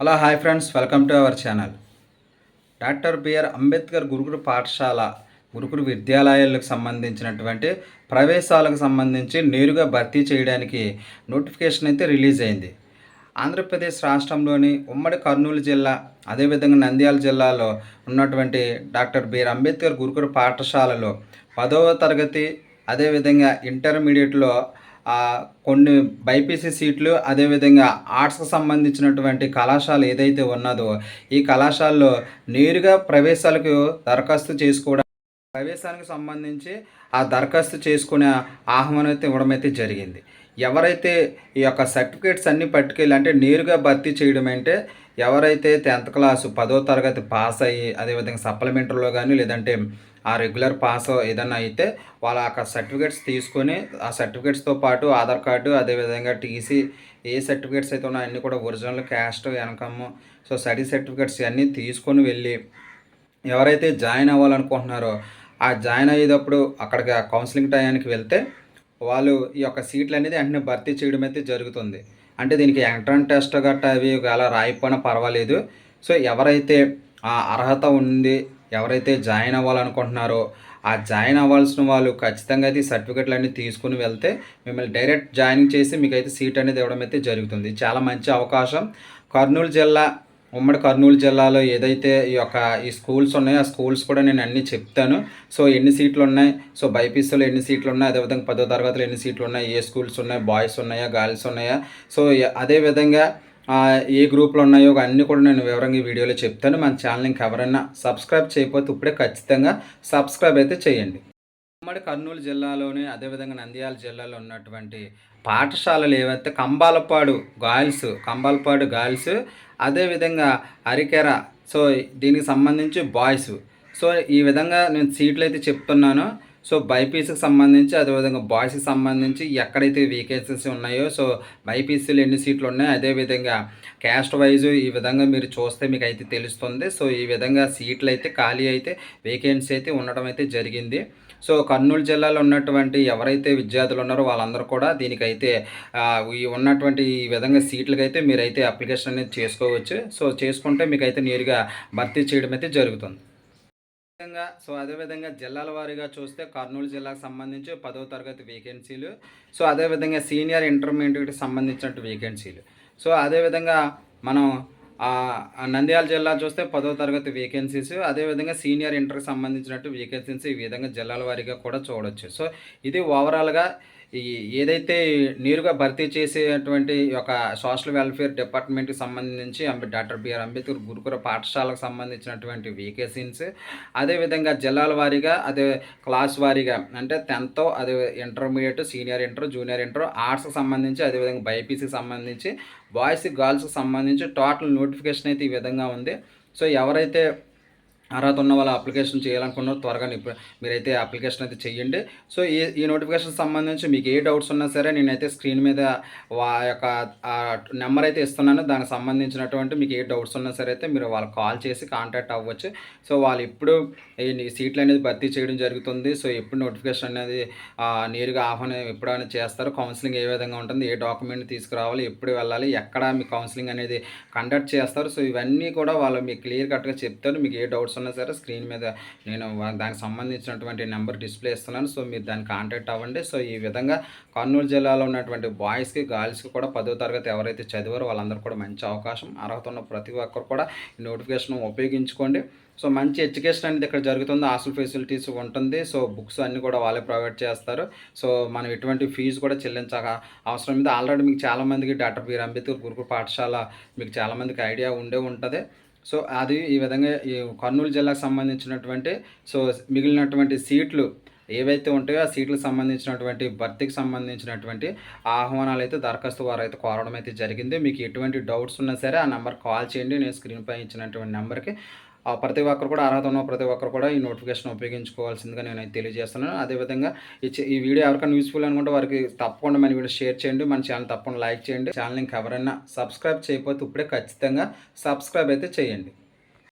Hello hi friends. Welcome to our channel. Doctor BR Ambedkar గురుకుల పాఠశాల గురుకుల విద్యాలయాలకు సంబంధించినటువంటి ప్రవేశాలకు సంబంధించి నేరుగా భర్తీ చేయడానికి నోటిఫికేషన్ అయితే రిలీజ్ అయింది. ఆంధ్రప్రదేశ్ రాష్ట్రంలోని ఉమ్మడి కర్నూలు జిల్లా అదేవిధంగా నంద్యాల జిల్లాలో ఉన్నటువంటి డాక్టర్ బిఆర్ అంబేద్కర్ గురుకుల పాఠశాలలో పదవ తరగతి అదేవిధంగా ఇంటర్మీడియట్లో కొన్ని బైపీసీ సీట్లు అదేవిధంగా ఆర్ట్స్కి సంబంధించినటువంటి కళాశాల ఏదైతే ఉన్నదో ఈ కళాశాలలో నేరుగా ప్రవేశాలకు దరఖాస్తు చేసుకోవడం ప్రవేశానికి సంబంధించి ఆ దరఖాస్తు చేసుకునే ఆహ్వానం అయితే ఇవ్వడం అయితే జరిగింది. ఎవరైతే ఈ యొక్క సర్టిఫికేట్స్ అన్నీ పట్టుకెళ్ళి అంటే నేరుగా భర్తీ చేయడం అంటే ఎవరైతే టెన్త్ క్లాసు పదో తరగతి పాస్ అయ్యి అదేవిధంగా సప్లిమెంటరీలో కానీ లేదంటే ఆ రెగ్యులర్ పాస్ ఏదన్నా అయితే వాళ్ళ యొక్క సర్టిఫికేట్స్ తీసుకొని ఆ సర్టిఫికేట్స్తో పాటు ఆధార్ కార్డు అదేవిధంగా టీసీ ఏ సర్టిఫికేట్స్ అయితే ఉన్నాయో అన్నీ కూడా original caste income so study certificates ఇవన్నీ తీసుకొని వెళ్ళి ఎవరైతే జాయిన్ అవ్వాలనుకుంటున్నారో ఆ జాయిన్ అయ్యేటప్పుడు అక్కడికి ఆ కౌన్సిలింగ్ టయానికి వెళ్తే వాళ్ళు ఈ యొక్క సీట్లు అనేది వెంటనే భర్తీ చేయడం అయితే జరుగుతుంది. అంటే దీనికి ఎంట్రన్ టెస్ట్ గట్టా అవి అలా రాయిపోయినా పర్వాలేదు. సో ఎవరైతే ఆ అర్హత ఉంది ఎవరైతే జాయిన్ అవ్వాలనుకుంటున్నారో ఆ జాయిన్ అవ్వాల్సిన వాళ్ళు ఖచ్చితంగా అయితే ఈ సర్టిఫికెట్లు అన్నీ తీసుకుని వెళ్తే మిమ్మల్ని డైరెక్ట్ జాయిన్ చేసి మీకు అయితే సీట్ అనేది ఇవ్వడం అయితే జరుగుతుంది. చాలా మంచి అవకాశం. కర్నూలు జిల్లా ఉమ్మడి కర్నూలు జిల్లాలో ఏదైతే ఈ యొక్క ఈ స్కూల్స్ ఉన్నాయో ఆ స్కూల్స్ కూడా నేను అన్నీ చెప్తాను. సో ఎన్ని సీట్లు ఉన్నాయి? సో బైపీసీలో ఎన్ని సీట్లు ఉన్నాయి? అదేవిధంగా పదో తరగతిలో ఎన్ని సీట్లు ఉన్నాయి? ఏ స్కూల్స్ ఉన్నాయి? బాయ్స్ ఉన్నాయా? గర్ల్స్ ఉన్నాయా? సో అదేవిధంగా ఏ గ్రూపులు ఉన్నాయో అన్నీ కూడా నేను వివరంగా ఈ వీడియోలో చెప్తాను. మన ఛానల్ ఇంకా ఎవరైనా సబ్స్క్రైబ్ చేయకపోతే ఇప్పుడే ఖచ్చితంగా సబ్స్క్రైబ్ అయితే చేయండి. ఉమ్మడి కర్నూలు జిల్లాలోని అదేవిధంగా నంద్యాల జిల్లాలో ఉన్నటువంటి పాఠశాలలు ఏవైతే కంబాలపాడు గాయల్స్ కంబాలపాడు గాయల్స్ అదేవిధంగా అరికెర సో దీనికి సంబంధించి బాయ్స్. సో ఈ విధంగా నేను సీట్లు అయితే చెప్తున్నాను. సో బైపీసీకి సంబంధించి అదేవిధంగా బాయ్స్కి సంబంధించి ఎక్కడైతే వేకెన్సీస్ ఉన్నాయో సో బైపీసీలు ఎన్ని సీట్లు ఉన్నాయో అదేవిధంగా క్యాస్ట్ వైజ్ ఈ విధంగా మీరు చూస్తే మీకు అయితే తెలుస్తుంది. సో ఈ విధంగా సీట్లు అయితే ఖాళీ అయితే వేకెన్సీ అయితే ఉండడం అయితే జరిగింది. సో కర్నూలు జిల్లాలో ఉన్నటువంటి ఎవరైతే విద్యార్థులు ఉన్నారో వాళ్ళందరూ కూడా దీనికైతే ఈ ఉన్నటువంటి ఈ విధంగా సీట్లకైతే మీరైతే అప్లికేషన్ అనేది చేసుకోవచ్చు. సో చేసుకుంటే మీకైతే నేరుగా భర్తీ చేయడం అయితే జరుగుతుంది. విధంగా సో అదేవిధంగా జిల్లాల వారీగా చూస్తే కర్నూలు జిల్లాకు సంబంధించి పదవ తరగతి వేకెన్సీలు సో అదేవిధంగా సీనియర్ ఇంటర్మీడియట్కి సంబంధించినట్టు వేకెన్సీలు సో అదేవిధంగా మనం నంద్యాల జిల్లా చూస్తే పదవ తరగతి వేకెన్సీస్ అదేవిధంగా సీనియర్ ఇంటర్కి సంబంధించినట్టు వేకెన్సీస్ ఈ విధంగా జిల్లాల వారీగా కూడా చూడొచ్చు. సో ఇది ఓవరాల్గా ఏదైతే నేరుగా భర్తీ చేసేటువంటి ఒక సోషల్ వెల్ఫేర్ డిపార్ట్మెంట్కి సంబంధించి అంబే డాక్టర్ బిఆర్ అంబేద్కర్ గురుకుల పాఠశాలకు సంబంధించినటువంటి వేకెన్సీస్ అదేవిధంగా జిల్లాల వారీగా అదే క్లాస్ వారీగా అంటే టెన్త్ అదే intermediate senior inter junior inter ఆర్ట్స్కి సంబంధించి అదేవిధంగా బైపీసీకి సంబంధించి బాయ్స్ గర్ల్స్కి సంబంధించి టోటల్ నోటిఫికేషన్ అయితే ఈ విధంగా ఉంది. సో ఎవరైతే అర్హత ఉన్న వాళ్ళ అప్లికేషన్ చేయాలనుకున్నారు త్వరగా మీరైతే అప్లికేషన్ అయితే చేయండి సో ఈ ఈ నోటిఫికేషన్ సంబంధించి మీకు ఏ డౌట్స్ ఉన్నా సరే నేనైతే స్క్రీన్ మీద వా యొక్క నెంబర్ అయితే ఇస్తున్నాను. దానికి సంబంధించినటువంటి మీకు ఏ డౌట్స్ ఉన్నా సరే అయితే మీరు వాళ్ళకి కాల్ చేసి కాంటాక్ట్ అవ్వచ్చు. సో వాళ్ళు ఇప్పుడు ఈ సీట్లు అనేది భర్తీ చేయడం జరుగుతుంది. సో ఎప్పుడు నోటిఫికేషన్ అనేది నేరుగా ఆహ్వానం ఎప్పుడైనా చేస్తారు కౌన్సిలింగ్ ఏ విధంగా ఉంటుంది ఏ డాక్యుమెంట్ తీసుకురావాలి ఎప్పుడు వెళ్ళాలి ఎక్కడ మీ కౌన్సిలింగ్ అనేది కండక్ట్ చేస్తారు. సో ఇవన్నీ కూడా వాళ్ళు మీకు క్లియర్ కట్గా చెప్తారు. మీకు ఏ డౌట్స్ ఉన్నా సరే స్క్రీన్ మీద నేను దానికి సంబంధించినటువంటి నెంబర్ డిస్ప్లే ఇస్తున్నాను. సో మీరు దాన్ని కాంటాక్ట్ అవ్వండి. సో ఈ విధంగా కర్నూలు జిల్లాలో ఉన్నటువంటి బాయ్స్కి గర్ల్స్కి కూడా పదో తరగతి ఎవరైతే చదివారో వాళ్ళందరూ కూడా మంచి అవకాశం. అర్హత ఉన్న ప్రతి ఒక్కరు కూడా ఈ నోటిఫికేషన్ ఉపయోగించుకోండి. సో మంచి ఎడ్యుకేషన్ అనేది ఇక్కడ జరుగుతుంది. హాస్టల్ ఫెసిలిటీస్ ఉంటుంది. సో బుక్స్ అన్నీ కూడా వాళ్ళే ప్రొవైడ్ చేస్తారు. సో మనం ఎటువంటి ఫీజు కూడా చెల్లించక అవసరం మీద ఆల్రెడీ మీకు చాలామందికి డాక్టర్ బీర్ అంబేద్కర్ గురుకుల పాఠశాల మీకు చాలామందికి ఐడియా ఉండే ఉంటుంది. సో అది ఈ విధంగా ఈ కర్నూలు జిల్లాకు సంబంధించినటువంటి సో మిగిలినటువంటి సీట్లు ఏవైతే ఉంటాయో ఆ సీట్లకు సంబంధించినటువంటి భర్తీకి సంబంధించినటువంటి ఆహ్వానాలు అయితే దరఖాస్తు వారు అయితే కోరడం అయితే జరిగింది. మీకు ఎటువంటి డౌట్స్ ఉన్నా సరే ఆ నెంబర్ కాల్ చేయండి. నేను స్క్రీన్ పై ఇచ్చినటువంటి నెంబర్కి ప్రతి ఒక్కరు కూడా అర్హత ఉన్న ప్రతి ఒక్కరు కూడా ఈ నోటిఫికేషన్ ఉపయోగించుకోవాల్సిందిగా నేను తెలియజేస్తున్నాను. అదేవిధంగా ఈ ఈ వీడియో ఎవరికైనా యూస్ఫుల్ అనుకుంటే వారికి తప్పకుండా మన వీడియో షేర్ చేయండి మన ఛానల్ తప్పకుండా లైక్ చేయండి. ఛానల్ ఇంకా ఎవరైనా సబ్స్క్రైబ్ చేయకపోతే ఇప్పుడే ఖచ్చితంగా సబ్స్క్రైబ్ అయితే చేయండి.